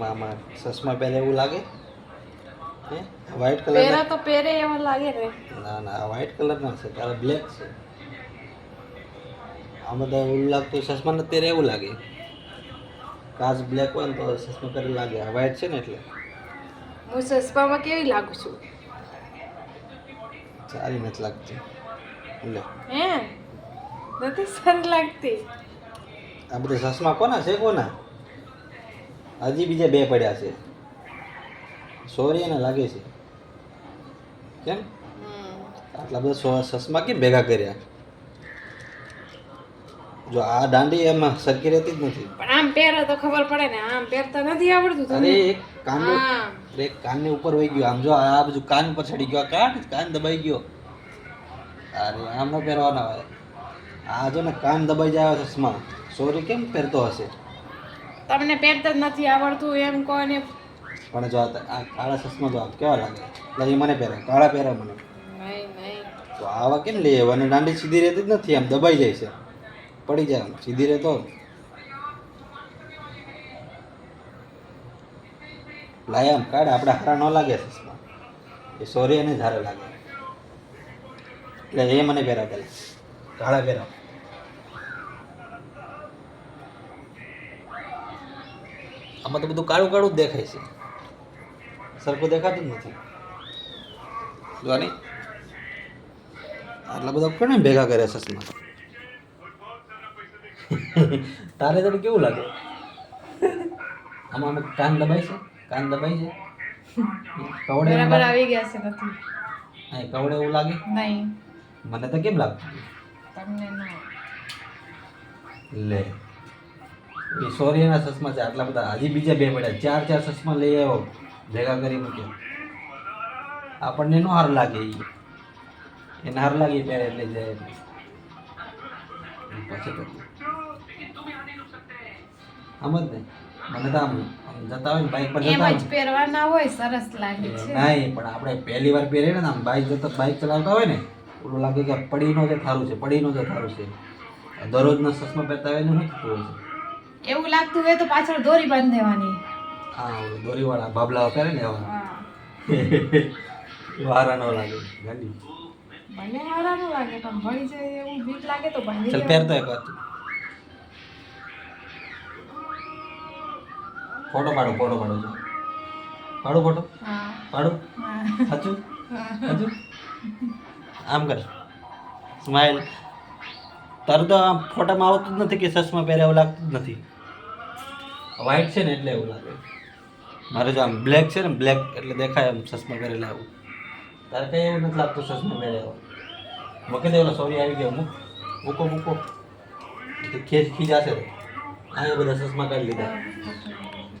આમાં સસમા પહેરે એવું લાગે? હે? વ્હાઈટ કલર પહેરા તો પહેરે એવા લાગે ને. ના ના વ્હાઈટ કલર ના છે તારા બ્લેક છે. આમાં તો એવું લાગતું સસમા ને પહેરે એવું લાગે. કાચ બ્લેક હોય ને તો સસમા પહેરે લાગે. આ વ્હાઈટ છે ને એટલે? હું સસમામાં કેવી લાગુ છું? સારી નથી લાગતી. લે. હે? નથી સારી લાગતી. આ બધા ચશ્મા કોના છે કોના? હજી બીજા બે પડ્યા છે. સોરી એને લાગે છે. કેમ? આટલા બધા સસમા કેમ ભેગા કર્યા? જો આ દાંડી એમાં સરખી રહેતી જ નથી. પણ આમ પહેરે તો ખબર પડે ને આમ પહેરતા નથી આવડતું અરે એક કાન અરે એક કાનની ઉપર વહી ગયો. આમ જો આ બધું કાન પર ચડી ગયો. કાન કાન દબાઈ ગયો. અરે આમ ન પહેરવાના હોય. આ જો ને કાન દબાઈ જાય ચશ્મા સોરી કેમ પહેરતો હશે? તમને પહેરતા જ નથી આવડતું એમ કહો ને પણ જો આ કાળા ચશ્મા જો કેવા લાગે? એટલે મને પહેરે કાળા પહેરે મને. તો આવા કેમ લઈ આવ્યા અને દાંડી સીધી રહેતી જ નથી આમ દબાઈ જાય છે. પડી જાય સીધી રહેતો લાયા આમ કાઢ આપણે હારા ન લાગે ચશ્મા. એ સોરી અને ધારે લાગે. એટલે એ મને પહેરા પેલા કાળા પહેરા આમાં તો બધું કાળું કાળું જ દેખાય છે. સરખું દેખાતું જ નથી. જો નહીં આટલા બધા કોને ભેગા કર્યા ચશ્મા? તારે તને કેવું લાગે? આમાં અમે કાન દબાય છે? કાન દબાય છે? કવડે બરાબર આવી ગયા છે નથી અહીં કવડે એવું લાગે? નહીં. મને તો કેમ લાગતું? તમને ના. લે. એ સોરીના ચશ્મા છે આટલા બધા. હજી બીજા બે પડ્યા ચાર ચાર ચશ્મા લઈ આવ્યો. ભેગા કરી મૂક્યો. આપણને નો હાર લાગે એ એને હાર લાગે ત્યારે એટલે જાય. પછી આમ જ ને. મને તો આમ જતા હોય ને બાઇક પર જતા હોય પહેરવાના હોય સરસ લાગે ને, છે. નહીં પણ આપણે પહેલી વાર પહેરીએ ને આમ બાઇક જતા બાઇક ચલાવતા હોય ને ઓલું લાગે કે પડીનો જે થારું છે પડીનો જે થારું છે. દરરોજના ચશ્મા પહેરતા હોય ને શું થતું હોય છે એવું લાગતું હોય તો પાછળ દોરી બાંધી દેવાની. હા દોરી દોરીવાળા બાબલા કરે ને એવા હા. વારા ન લાગે ગાડી. ભલે હારા ન લાગે પણ ભળી જાય એવું બીક લાગે તો બાંધી ચાલ. પહેરતો એક વાત. ફોટો પાડો ફોટો પાડો છો પાડો ફોટો? હા. પાડો? હા. સાચું? હા. સાચું? આમ કર. સ્માઈલ. તારું તો આમ ફોટામાં આવતું જ નથી કે ચશ્મા પહેરે એવું લાગતું જ નથી. વ્હાઈટ છે ને એટલે એવું લાગે. મારે જો આમ બ્લેક છે ને બ્લેક એટલે દેખાય આમ ચશ્મા પહેરેલા એવું. તારે કંઈ એવું નથી લાગતું ચશ્મા પહેરે એવો મૂકી દે ઓલો સોરી આવી ગયો મૂક. મૂકો મૂકો. ખેંચ ખીજાશે. અહીંયા બધા ચશ્મા કાઢી લીધા.